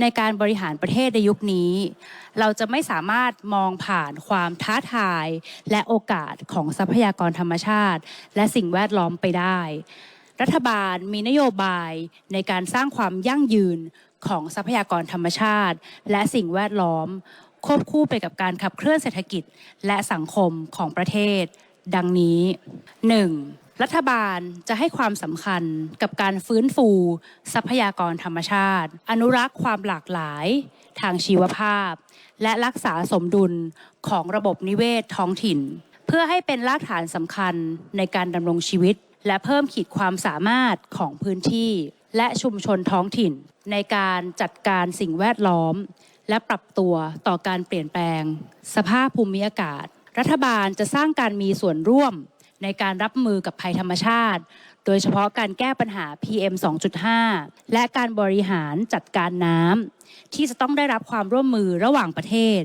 ในการบริหารประเทศในยุคนี้ เราจะไม่สามารถมองผ่านความท้าทาย และโอกาสของทรัพยากรธรรมชาติ และสิ่งแวดล้อมไปได้ รัฐบาลมีนโยบายในการสร้างความยั่งยืนของทรัพยากรธรรมชาติ และสิ่งแวดล้อม ควบคู่ไปกับการขับเคลื่อนเศรษฐกิจและสังคมของประเทศ ดังนี้ 1. รัฐบาลจะให้ความสำคัญกับการฟื้นฟู ทรัพยากรธรรมชาติ อนุรักษ์ความหลากหลายทางชีวภาพ และรักษาสมดุลของระบบนิเวศท้องถิ่น เพื่อให้เป็นรากฐานสำคัญในการดำรงชีวิต และเพิ่มขีดความสามารถของพื้นที่ และชุมชนท้องถิ่น ในการจัดการสิ่งแวดล้อม และปรับตัวต่อการเปลี่ยนแปลง สภาพภูมิอากาศ รัฐบาลจะสร้างการมีส่วนร่วม ในการรับมือกับภัยธรรมชาติ โดยเฉพาะการแก้ปัญหา PM 2.5 และการบริหารจัดการน้ำที่จะต้องได้รับความร่วมมือระหว่างประเทศ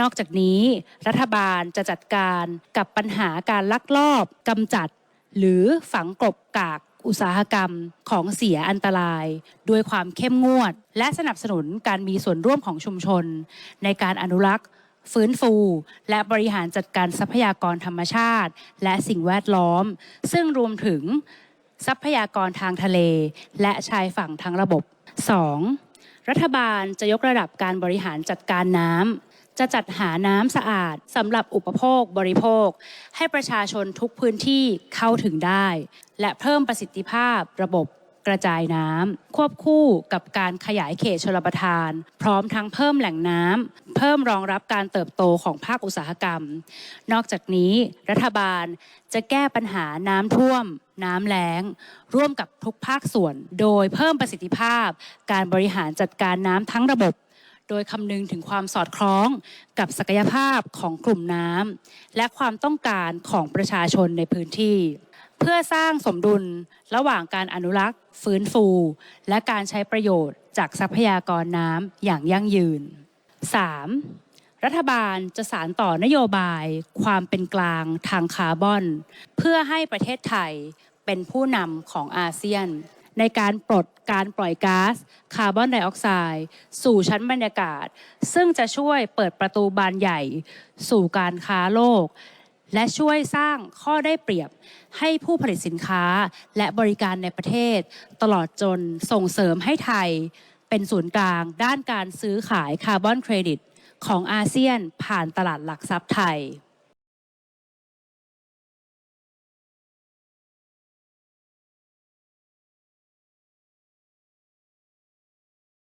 นอกจากนี้ รัฐบาลจะจัดการกับปัญหาการลักลอบกำจัด หรือฝังกลบกากอุตสาหกรรมของเสียอันตราย ด้วยความเข้มงวด และสนับสนุนการมีส่วนร่วมของชุมชน ในการอนุรักษ์ ฟื้นฟู และบริหารจัดการทรัพยากรธรรมชาติ และสิ่งแวดล้อม ซึ่งรวมถึงทรัพยากรทางทะเล และชายฝั่งทั้งระบบ 2. รัฐบาลจะยกระดับการบริหารจัดการน้ำจะจัดหาน้ำสะอาดสำหรับอุปโภคบริโภค ให้ประชาชนทุกพื้นที่เข้าถึงได้ และเพิ่มประสิทธิภาพระบบ กระจายน้ำควบคู่กับการขยายเขตชลประทาน พร้อมทั้งเพิ่มแหล่งน้ำเพิ่มรองรับการเติบโตของภาคอุตสาหกรรม นอกจากนี้รัฐบาลจะแก้ปัญหาน้ำท่วม น้ำแล้ง ร่วมกับทุกภาคส่วน โดยเพิ่มประสิทธิภาพ การบริหารจัดการน้ำทั้งระบบโดยคำนึงถึงความสอดคล้องกับศักยภาพของกลุ่มน้ำและความต้องการของประชาชนในพื้นที่ เพื่อสร้างสมดุลระหว่างการอนุรักษ์ ฟื้นฟู และการใช้ประโยชน์จากทรัพยากรน้ำอย่างยั่งยืน 3. รัฐบาลจะสารต่อนโยบาย ความเป็นกลางทางคาร์บอน เพื่อให้ประเทศไทยเป็นผู้นำของอาเซียน ในการปลดการปล่อยก๊าซคาร์บอนไดออกไซด์สู่ชั้นบรรยากาศ ซึ่งจะช่วยเปิดประตูบานใหญ่ สู่การค้าโลก และช่วยสร้างข้อได้เปรียบให้ผู้ผลิตสินค้าและบริการในประเทศ ตลอดจนส่งเสริมให้ไทย เป็นศูนย์กลาง ด้านการซื้อขายคาร์บอนเครดิต ของอาเซียนผ่านตลาดหลักทรัพย์ไทย